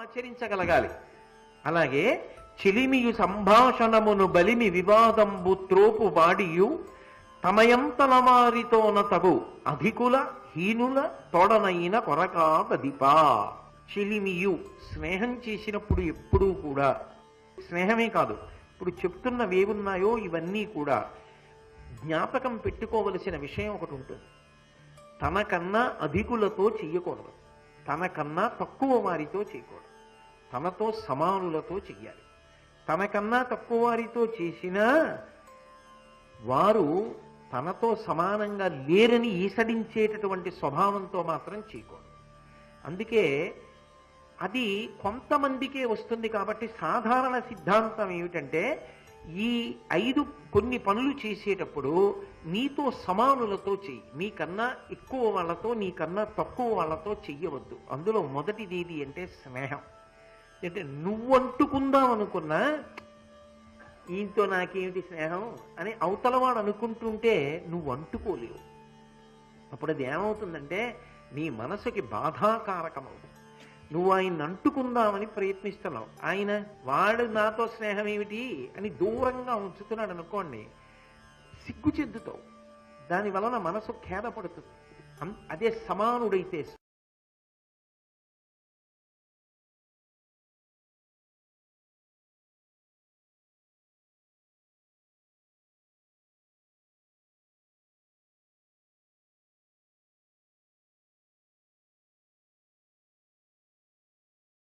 ఆచరించగలగాలి. అలాగే చిలిమియు సంభాషణమును బలిమి వివాదంబు త్రోపు వాడియు తమయంతలమారితోన తగు అధికుల హీనుల తోడనైన కొరకాదదిపా చిలిమియు స్నేహం చేసినప్పుడు ఎప్పుడూ కూడా స్నేహమే కాదు ఇప్పుడు చెప్తున్నవేవున్నాయో ఇవన్నీ కూడా జ్ఞాపకం పెట్టుకోవలసిన విషయం ఒకటి ఉంటుంది. తనకన్నా అధికులతో చెయ్యకూడదు. తనకన్నా తక్కువ వారితో చేయకూడదు. తనతో సమానులతో చెయ్యాలి. తనకన్నా తక్కువ వారితో చేసినా వారు తనతో సమానంగా లేరని ఈసడించేటటువంటి స్వభావంతో మాత్రం చేయకూడదు. అందుకే అది కొంతమందికే వస్తుంది కాబట్టి సాధారణ సిద్ధాంతం ఏమిటంటే ఈ ఐదు కొన్ని పనులు చేసేటప్పుడు నీతో సమానులతో చెయ్యి. నీకన్నా ఎక్కువ వాళ్ళతో నీకన్నా తక్కువ వాళ్ళతో చెయ్యవద్దు. అందులో మొదటిది ఏది అంటే స్నేహం. అంటే నువ్వు అంటుకుందాం అనుకున్నా ఈయనతో నాకేమిటి స్నేహం అని అవతలవాడు అనుకుంటుంటే నువ్వు అంటుకోలేవు. అప్పుడు అది ఏమవుతుందంటే నీ మనసుకి బాధాకారకం అవుతుంది నువ్వు ఆయన అంటుకుందామని ప్రయత్నిస్తున్నావు. ఆయన వాడు నాతో స్నేహం ఏమిటి అని దూరంగా ఉంచుతున్నాడు అనుకోండి సిగ్గు చెందుతావు దాని వలన మనసు ఖేదపడుతుంది. అదే సమానుడైతే